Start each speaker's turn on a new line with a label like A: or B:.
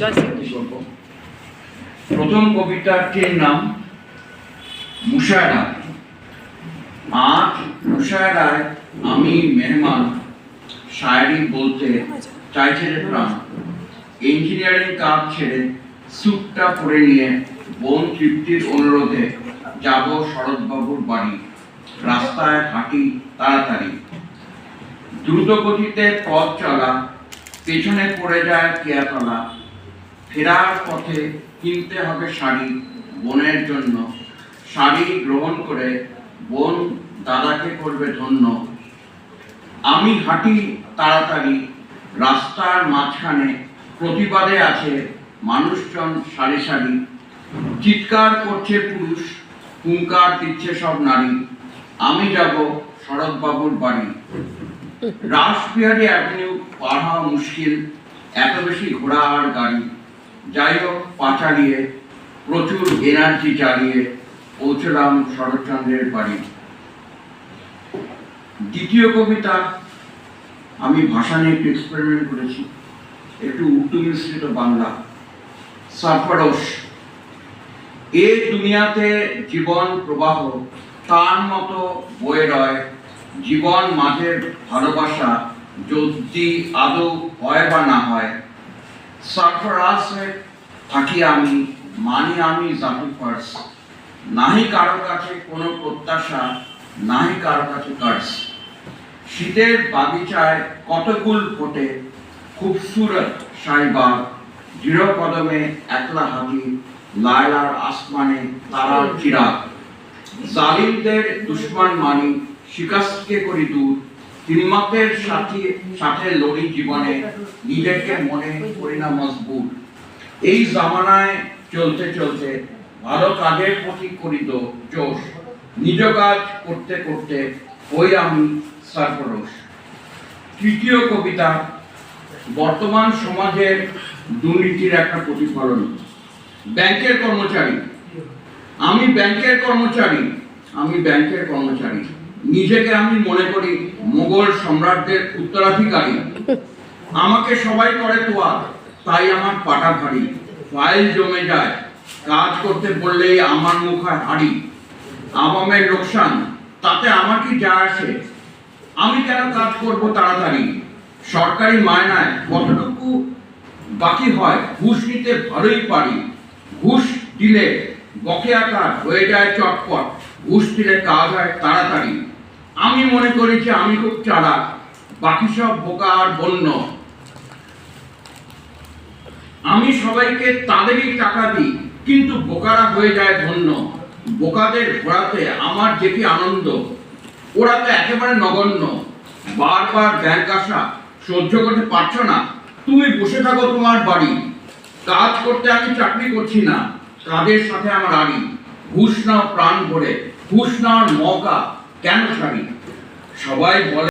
A: জয় শ্রী
B: গল্প প্রথম কবিতাটির নাম মুশায়রা। আজ মুশায়রায় আমি মেহমান, শায়রি বলতে চাইছে রে প্রাণ। ইঞ্জিনিয়ারিং কাজ ছেড়ে স্যুটটা পরে নিয়ে বোন তৃপ্তির অনুরোধে যাব শরৎবাবুর বাড়ি। রাস্তায় হাঁটি তাড়াতাড়ি। দ্রুত গতিতে পথ চলা পেছনে পড়ে যায় কেয়াতলা। ফেরার পথে কিনতে হবে শাড়ি বোনের জন্য। শাড়ি গ্রহণ করে বোন দাদাকে করবে ধন্য। আমি হাঁটি তাড়াতাড়ি, রাস্তার মাঝখানে প্রতিবাদে আছে মানুষজন সারি সারি চিৎকার করছে পুরুষ, হুঙ্কার দিচ্ছে সব নারী। আমি যাব শরৎবাবুর বাড়ি। রাসবিহারী অ্যাভিনিউ পার হওয়া মুশকিল, এত বেশি ঘোড়া আর গাড়ি। যাই হোক পা চালিয়ে প্রচুর এনার্জি জ্বালিয়ে পৌঁছলাম শরৎচন্দ্রের বাড়ি। দ্বিতীয় কবিতা আমি ভাষা নিয়ে একটু এক্সপেরিমেন্ট করেছি। একটু উর্দু মিশ্রিত বাংলা। সারফরোশ। এ দুনিয়াতে জীবন প্রবাহ, তার মতো বয়ে রয় জীবন, মাঠের ভালোবাসা যদি আদৌ হয় বা না হয় সারফরাজে থাকি আমি, মানি আমি জাতি ফার্স নাহি কারও কাছে কোনো প্রত্যাশা, নাহি কারও কাছে কার্স শীতের বাগিচায় কতগুল ফোটে, খুবসুরত সাইবাগ, দৃঢ় কদমে একলা হাতি লায়লার আসমানে তারার চিরাগ। জালিমদের দুশ্মন মানি শিকাস্তকে করি দূর। হিম্মতের সাথে সাথে লড়ি জীবনে নিজেকে মনে করি না মজবুত। এই জামানায় চলতে চলতে ভালো কাজের প্রতি করি তো জোশ নিজ কাজ করতে করতে ওই আমি সরফরোশ তৃতীয় কবিতা, বর্তমান সমাজের দুর্নীতির একটা প্রতিফলন। ব্যাংকের কর্মচারী, আমি ব্যাংকের কর্মচারী, আমি ব্যাংকের কর্মচারী। নিজেকে আমি মনে করি মোগল সম্রাটদের উত্তরাধিকারী। আমাকে সবাই করে তোয়া, তাই আমার পাটা ভারী। ফাইল জমে যায়, কাজ করতে বললেই আমার মুখ হাড়ি। আবামের লোকসান, তাতে আমার কি যা আসে আমি কেন কাজ করব তাড়াতাড়ি? সরকারি মায়নায় কতটুকু বাকি হয়, ঘুষ নিতে ভালোই পারি। ঘুষ দিলে বকেয়া কাজ হয়ে যায় চটপট, ঘুষ দিলে কাজ হয় তাড়াতাড়ি। আমি মনে করি যে আমি খুব চালাক। বাকি সব বোকা আর বন্য। আমি সবাইকে তাদেরই টাকা দিই, কিন্তু বোকারা হয়ে যায় ধন্য। বোকাদের ঘোরাতে আমার যে কি আনন্দ। ওরা তো একেবারে নগণ্য। বারবার ব্যাংক আসা, সহ্য করতে পারছ না। তুমি বসে থাকো তোমার বাড়ি। কাজ করতে আমি চাকরি করছি না। কাজের সাথে আমার আড়ি। ঘুষ নাও প্রাণ ভরে। ঘুষ নেওয়ার মৌকা। কেন ছাড়ি সবাই বলে